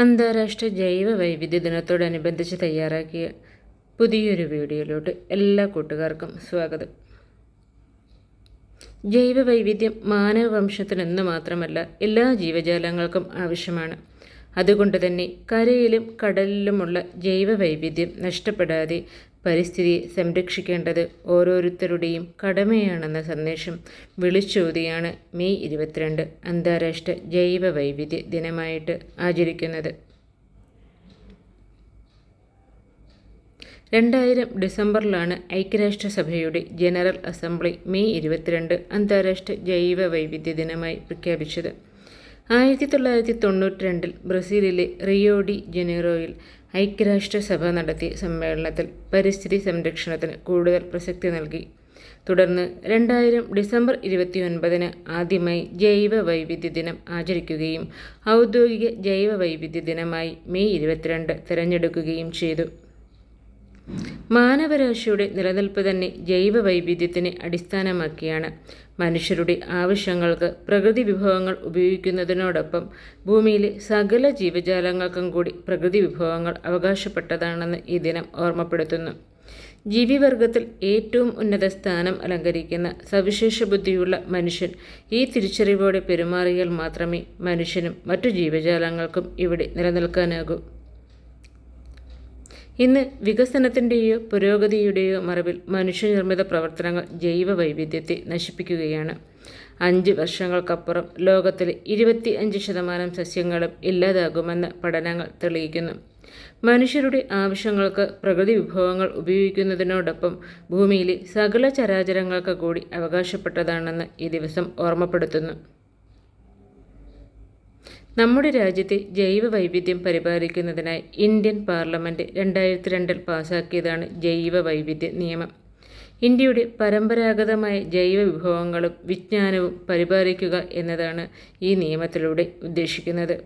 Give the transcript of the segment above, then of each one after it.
അന്താരാഷ്ട്ര ജൈവ വൈവിധ്യ ദിനത്തോടനുബന്ധിച്ച് തയ്യാറാക്കിയ പുതിയൊരു വീഡിയോയിലോട്ട് എല്ലാ കൂട്ടുകാർക്കും സ്വാഗതം. ജൈവ വൈവിധ്യം മാനവവംശത്തിനെന്ന് മാത്രമല്ല എല്ലാ ജീവജാലങ്ങൾക്കും ആവശ്യമാണ്. അതുകൊണ്ട് തന്നെ കരയിലും കടലിലുമുള്ള ജൈവ വൈവിധ്യം നഷ്ടപ്പെടാതെ പരിസ്ഥിതിയെ സംരക്ഷിക്കേണ്ടത് ഓരോരുത്തരുടെയും കടമയാണെന്ന സന്ദേശം വിളിച്ചോതിയാണ് മെയ് ഇരുപത്തിരണ്ട് അന്താരാഷ്ട്ര ജൈവ വൈവിധ്യ ദിനമായിട്ട് ആചരിക്കുന്നത്. രണ്ടായിരം ഡിസംബറിലാണ് ഐക്യരാഷ്ട്രസഭയുടെ ജനറൽ അസംബ്ലി മെയ് ഇരുപത്തിരണ്ട് അന്താരാഷ്ട്ര ജൈവ വൈവിധ്യ ദിനമായി പ്രഖ്യാപിച്ചത്. ആയിരത്തി തൊള്ളായിരത്തി തൊണ്ണൂറ്റി രണ്ടിൽ ബ്രസീലിലെ റിയോ ഡി ജനീറോയിൽ ഐക്യരാഷ്ട്രസഭ നടത്തിയ സമ്മേളനത്തിൽ പരിസ്ഥിതി സംരക്ഷണത്തിന് കൂടുതൽ പ്രസക്തി നൽകി. തുടർന്ന് രണ്ടായിരം ഡിസംബർ ഇരുപത്തിയൊൻപതിന് ആദ്യമായി ജൈവ വൈവിധ്യ ദിനം ആചരിക്കുകയും ഔദ്യോഗിക ജൈവ വൈവിധ്യ ദിനമായി മെയ് ഇരുപത്തിരണ്ട് തിരഞ്ഞെടുക്കുകയും ചെയ്തു. മാനവരാശിയുടെ നിലനിൽപ്പ് തന്നെ ജൈവ വൈവിധ്യത്തിനെ അടിസ്ഥാനമാക്കിയാണ്. മനുഷ്യരുടെ ആവശ്യങ്ങൾക്ക് പ്രകൃതി വിഭവങ്ങൾ ഉപയോഗിക്കുന്നതിനോടൊപ്പം ഭൂമിയിലെ സകല ജീവജാലങ്ങൾക്കും കൂടി പ്രകൃതി വിഭവങ്ങൾ അവകാശപ്പെട്ടതാണെന്ന് ഈ ദിനം ഓർമ്മപ്പെടുത്തുന്നു. ജീവിവർഗത്തിൽ ഏറ്റവും ഉന്നത സ്ഥാനം അലങ്കരിക്കുന്ന സവിശേഷ ബുദ്ധിയുള്ള മനുഷ്യൻ ഈ തിരിച്ചറിവോടെ പെരുമാറിയാൽ മാത്രമേ മനുഷ്യനും മറ്റു ജീവജാലങ്ങൾക്കും ഇവിടെ നിലനിൽക്കാനാകൂ. ഇന്ന് വികസനത്തിന്റെയോ പുരോഗതിയുടെയോ മറവിൽ മനുഷ്യനിർമ്മിത പ്രവർത്തനങ്ങൾ ജൈവ വൈവിധ്യത്തെ നശിപ്പിക്കുകയാണ്. അഞ്ച് വർഷങ്ങൾക്കപ്പുറം ലോകത്തിലെ ഇരുപത്തി അഞ്ച് ശതമാനം സസ്യങ്ങളും ഇല്ലാതാകുമെന്ന് പഠനങ്ങൾ തെളിയിക്കുന്നു. മനുഷ്യരുടെ ആവശ്യങ്ങൾക്ക് പ്രകൃതി വിഭവങ്ങൾ ഉപയോഗിക്കുന്നതിനോടൊപ്പം ഭൂമിയിലെ സകല ചരാചരങ്ങൾക്ക് കൂടി അവകാശപ്പെട്ടതാണെന്ന് ഈ ദിവസം ഓർമ്മപ്പെടുത്തുന്നു. നമ്മുടെ രാജ്യത്തെ ജൈവ വൈവിധ്യം പരിപാലിക്കുന്നതിനായി ഇന്ത്യൻ പാർലമെന്റ് രണ്ടായിരത്തി രണ്ടിൽ പാസാക്കിയതാണ് ജൈവ വൈവിധ്യ നിയമം. ഇന്ത്യയുടെ പരമ്പരാഗതമായ ജൈവ വിഭവങ്ങളും വിജ്ഞാനവും പരിപാലിക്കുക എന്നതാണ് ഈ നിയമത്തിലൂടെ ഉദ്ദേശിക്കുന്നത്.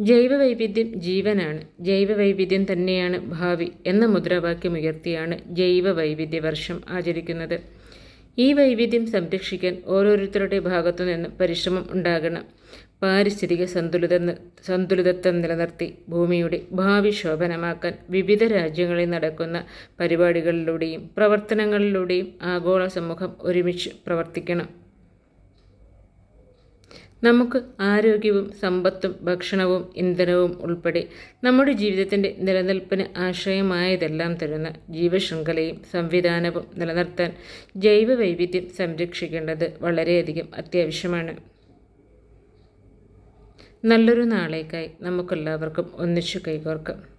ജൈവ വൈവിധ്യം ജീവനാണ്. ജൈവ വൈവിധ്യം തന്നെയാണ് ഭാവി എന്ന മുദ്രാവാക്യമുയർത്തിയാണ് ജൈവ വൈവിധ്യ വർഷം ആചരിക്കുന്നത്. ഈ വൈവിധ്യം സംരക്ഷിക്കാൻ ഓരോരുത്തരുടെ ഭാഗത്തു നിന്ന് പരിശ്രമം ഉണ്ടാകണം. പാരിസ്ഥിതിക സന്തുലിത സന്തുലിതത്വം നിലനിർത്തി ഭൂമിയുടെ ഭാവി ശോഭനമാക്കാൻ വിവിധ രാജ്യങ്ങളിൽ നടക്കുന്ന പരിപാടികളിലൂടെയും പ്രവർത്തനങ്ങളിലൂടെയും ആഗോള സമൂഹം ഒരുമിച്ച് പ്രവർത്തിക്കണം. നമുക്ക് ആരോഗ്യവും സമ്പത്തും ഭക്ഷണവും ഇന്ധനവും ഉൾപ്പെടെ നമ്മുടെ ജീവിതത്തിന്റെ നിലനിൽപ്പിന് ആശ്രയമായതെല്ലാം തരുന്ന ജീവശൃംഖലയും സംവിധാനവും നിലനിർത്താൻ ജൈവ വൈവിധ്യം സംരക്ഷിക്കേണ്ടത് വളരെയധികം അത്യാവശ്യമാണ്. നല്ലൊരു നാളേക്കായി നമുക്കെല്ലാവർക്കും ഒന്നിച്ചു കൈകോർക്കാം.